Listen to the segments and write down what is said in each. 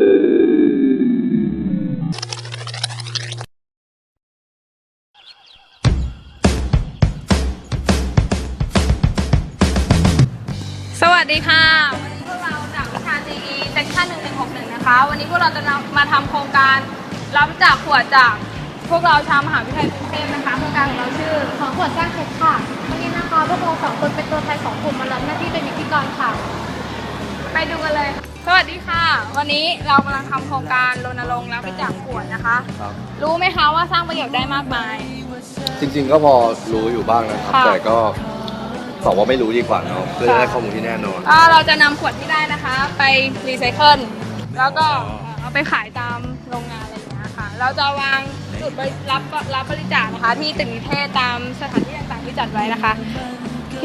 สวัสดีค่ะ วันนี้พวกเราจากวิชา GE เซกชัน1161 นะคะ วันนี้พวกเราจะนำมาทำโครงการรับจากขวดจากพวกเราชาวมหาวิทยาลัยกรุงเทพนะคะ โครงการของเราชื่อ ของขวดสร้างเพชรค่ะ วันนี้นะคะพวกเราสองคนเป็นตัวแทนของกลุ่มมารับหน้าที่เป็นพิธีกรค่ะ ไปดูกันเลย สวัสดีค่ะ วันนี้เรากำลังทำโครงการรณรงค์รับบริจาคขวดนะคะ ครับรู้ไหมคะว่าสร้างประโยชน์ได้มากมาย จริงๆก็พอรู้อยู่บ้างนะครับ ค่ะ แต่ก็ตอบว่าไม่รู้ดีกว่าเนาะเพื่อจะได้ข้อมูลที่แน่นอนก็เราจะนำขวดที่ได้นะคะ ไปรีไซเคิลแล้วก็เอาไปขายตามโรงงานอะไรอย่างเงี้ยค่ะ เราจะวางจุดบริรับรับบริจาคนะคะ ที่ตึกนิเทศตามสถานที่ต่างๆที่จัดไว้นะคะ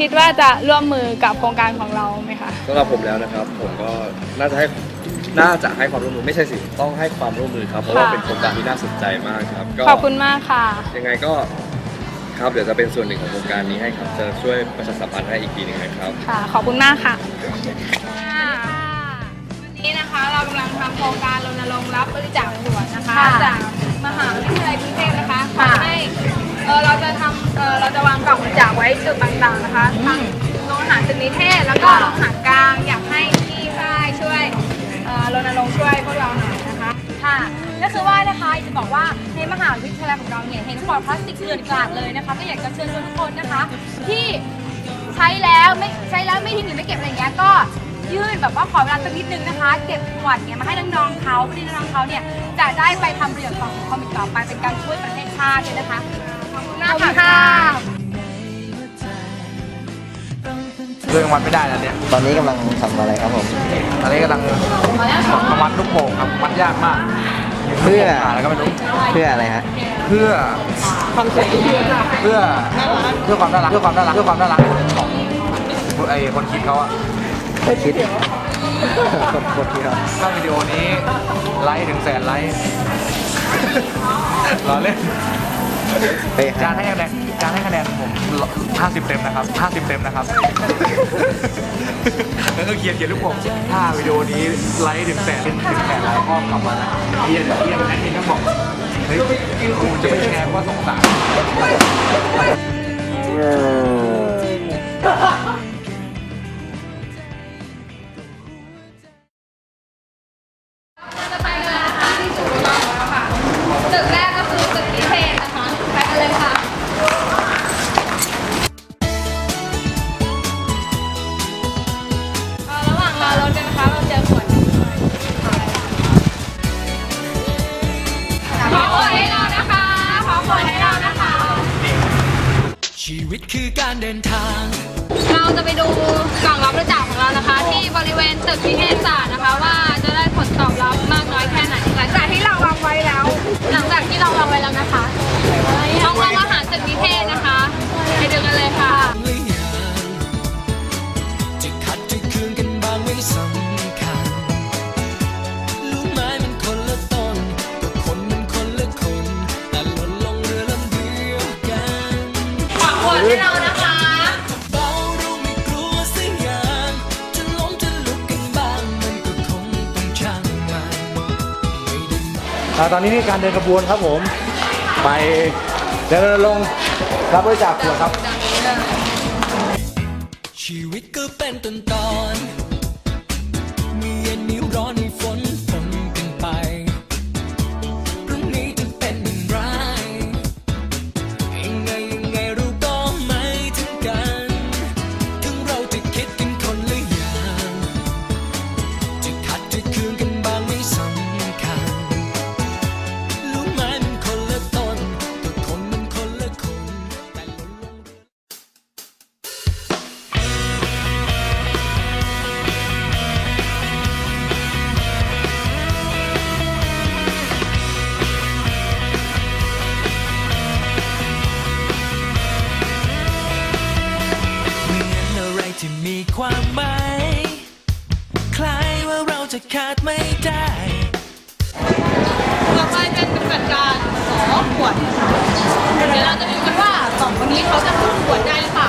คิดว่าจะร่วมมือกับโครงการของเราไหมคะสำหรับผมแล้วนะครับ ผมก็น่าจะให้น่าจะให้ความร่วมมือไม่ใช่สิต้องให้ความร่วมมือครับเพราะว่าค่ะเป็นโครงการที่น่าสนใจมากครับก็ขอบคุณมากค่ะ ยังไงก็ครับเดี๋ยวจะเป็นส่วนหนึ่งของโครงการนี้ให้ครับจะช่วยประชาสัมพันธ์ให้อีกทีหนึงนะครับค่ะขอบคุณมากค่ะวันนี้นะคะเรากำลังทำโครงการรณรงค์รับบริจาคขวดนะคะค่ะจากมหาวิทยาลัยกรุงเทพนะคะค่ะทำให้ เออเราจะทำเออเราจะวางกล่องบริจาคไว้จุดต่างๆนะคะทั้งโรงอาหารตึกนิเทศแล้วก็โรงอาหารกลางอยากให้พี่ฝ้ายช่วยเออรณรงค์ช่วยพวกเราหน่อยนะคะ ค่ะก็คือว่านะคะจะบอกว่าในมหาวิทยาลัยของเราเนี่ยเห็นขวดพลาสติกเกลื่อนกลาดเลยนะคะ ก็อยากจะเชิญชวนทุกคนนะคะ ที่ใช้แล้วไม่ใช้แล้วไม่ทิ้งหรือไม่เก็บอะไรอย่างเงี้ยก็ยื่นแบบว่าขอเวลาสักนิดนึงนะคะ เก็บขวดเนี่ยมาให้น้องๆเขาเพื่อที่น้องๆเขาเนี่ยจะได้ไปทำประโยชน์ต่อสังคมอีกต่อไปเป็นการช่วยประเทศชาติด้วยนะคะขอบคุณข มาอกบคุณค่ะค่ะเรื่องวัดไม่ได้แล้วเนี่ย ตอนนี้กำลังทำอะไรครับผม ตอนนี้กำลังมัดลูกโป่งครับมัดยากมากเพื่อ หาอะไรก็ไม่รู้ เพื่ออะไรฮะ เพื่อเพื่อเพื่อความน่ารักเพื่อความน่ารักเพื่อความน่ารักของไอ้คนคิดเขาอะไปคิดคนคนที่เขาถ้าวิดีโอนี้ไลค์ถึงแสนไลค์ รอเล่น ไปจาหานให้คะแนนจานให้คะแนนผม50 เต็มนะครับ 50 เต็มนะครับ แล้วก็เขียนเขียนลูกโป่งถ้าวิดีโอนี้ไลค์ถึงแสนถึงแสนไลค์ก็กลับมานะเรียนเรียนแอดมินก็บอกเฮ้ยคุณจะไม่แชร์เพราะว่าสงสาร วิตคือการเดินทาง เราจะไปดูกล่องรับบริจาคของเรานะคะ ที่บริเวณตึกนิเทศศาสตร์น ตอนนี้นี่การเดินขบวนครับผม ไปเดินลงรับบริจาคขวดครับ ชีวิตก็เป็นตอนตอน มีความหม คล้ายว่าเราจะขาดไม่ได้ ต่อไปเป็นปฏิบัติการขอขวด เดี๋ยวเราจะดูกันว่าสองคนนี้เขาจะขึ้นขวดได้หรือเปล่า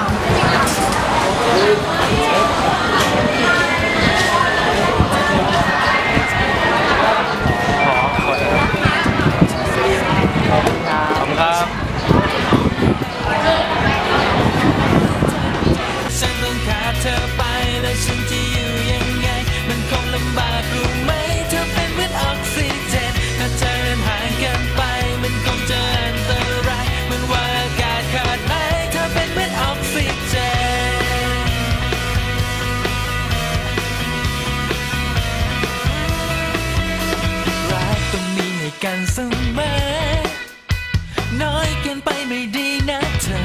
ม่ดีนะเธอ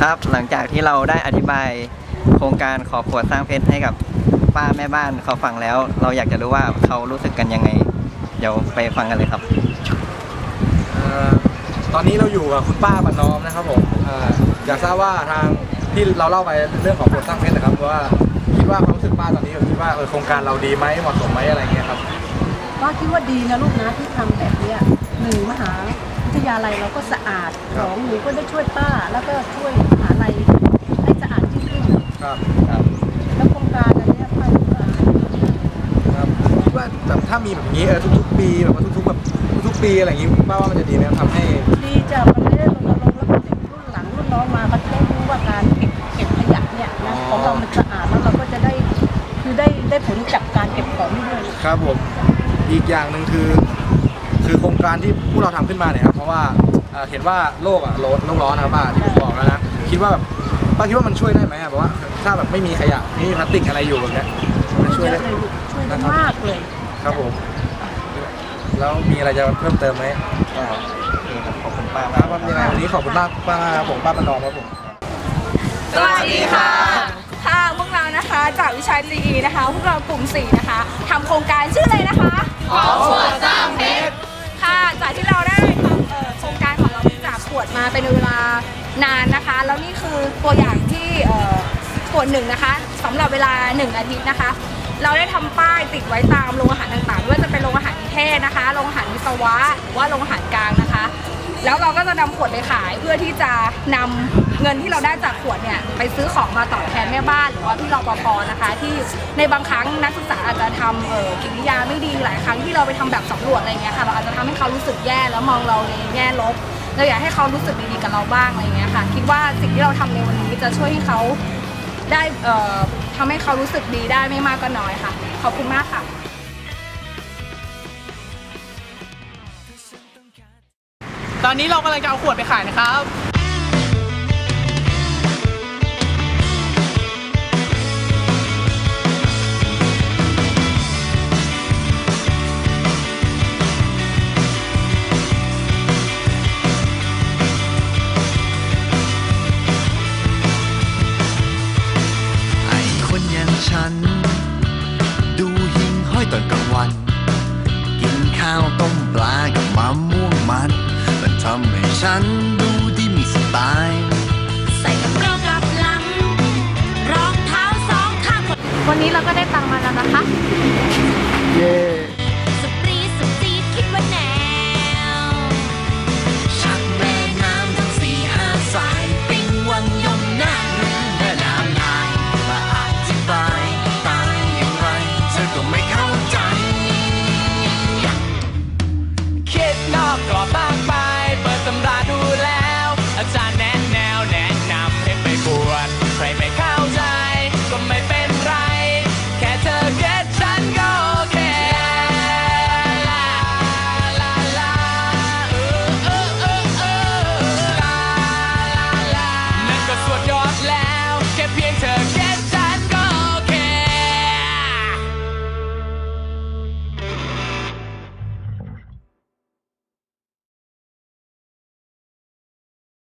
ครับหลังจากที่เราได้อธิบายโครงการขอขวดสร้างเพชรให้กับป้าแม่บ้านเขาฟังแล้ว เราอยากจะรู้ว่าเขารู้สึกกันยังไง เดี๋ยวไปฟังกันเลยครับ ตอนนี้เราอยู่กับคุณป้าปน้อมนะครับผมอยากทราบว่าทางที่เราเล่าไปเรื่องของโครงสร้างเพชรนะครับว่าคิดว่าเขารู้สึกป้าตอนนี้คิดว่าเออโครงการเราดีไหมเหมาะสมไหมอะไรเงี้ยครับป้าคิดว่าดีนะลูกนะที่ทำแบบเนี้ย หนึ่งมหาวิทยาลัยเราก็สะอาดสองหนูก็ได้ช่วยป้า แล้วก็ช่วยมหาลัยให้สะอาดยิ่งขึ้นครับแล้วโครงการอันเนี้ยป้าคิดว่าครับคิดว่าแบบถ้ามีแบบนี้เออทุกๆปีแบบว่าทุกๆแบบทุกๆปีอะไรอย่างงี้ป้าว่ามันจะดีไหมทำให้ดีจ้ะมันไม่ได้ลงลงแล้วเด็กรุ่นหลังรุ่นน้องมาเขาจะได้รู้ว่าการเก็บเก็บขยะเนี่ยนะของเรามันสะอาดแล้วเราก็จะได้คือได้ได้ผลจากการเก็บของนี่ด้วย ครับผมอีกอย่างหนึ่งคือ คือโครงการที่พวกเราทำขึ้นมาเนี่ยครับเพราะว่าเอ่อเห็นว่าโลกอะโลกโลกร้อนนะครับป้าที่ผมบอกแล้วนะคิดว่าแบบป้าคิดว่ามันช่วยได้ไหมอะแบบว่าถ้าแบบไม่มีขยะไม่มีพลาสติกอะไรอยู่แบบเนี้ยมันช่วยเยได้อะเลยลูกช่วยได้มากเลย ครับผม แล้วมีอะไรจะเพิ่มเติมไหมก็นี่ครับขอบคุณป้าคมารับวันนี้วันนี้ขอบคุณมากป้าครับผมป้าประนอมครับผม สวัสดีค่ะ ค่ะพวกเรานะคะจากวิชา GE นะคะ พวกเรากลุ่ม4นะคะทำโครงการชื่ออะไรนะคะ ขวดหนึ่งนะคะสำหรับเวลา 1 อาทิตย์นะคะ เราได้ทำป้ายติดไว้ตามโรงอาหารต่างๆไม่ว่าจะเป็นโรงอาหารนิเทศนะคะโรงอาหารวิศวะหรือว่าโรงอาหารกลางนะคะ แล้วเราก็จะนำขวดไปขายเพื่อที่จะนำเงินที่เราได้จากขวดเนี่ยไปซื้อของมาตอบแทนแม่บ้านหรือว่าพี่รปภนะคะ ที่ในบางครั้งนักศึกษาอาจจะทำเออกิริยาไม่ดีหลายครั้งที่เราไปทำแบบสำรวจอะไรเงี้ยค่ะเราอาจจะทำให้เขารู้สึกแย่แล้วมองเราในแง่ลบเราอยากให้เขารู้สึกดีๆกับเราบ้างอะไรเงี้ยค่ะ คิดว่าสิ่งที่เราทำในวันนี้จะช่วยให้เขา ได้เอ่อทำให้เขารู้สึกดีได้ไม่มากก็น้อยค่ะ ขอบคุณมากค่ะตอนนี้เรากำลังจะเอาขวดไปขายนะครับ ฉัน ดูหิ่งห้อยตอนกลางวัน กินข้าวต้มปลากับมะม่วงมัน มันทำให้ฉันดูดีมีสไตล์ใส่กระโปรงกับหลัง รองเท้าสองข้างวันนี้เราก็ได้ตังค์มาแล้วนะคะเย้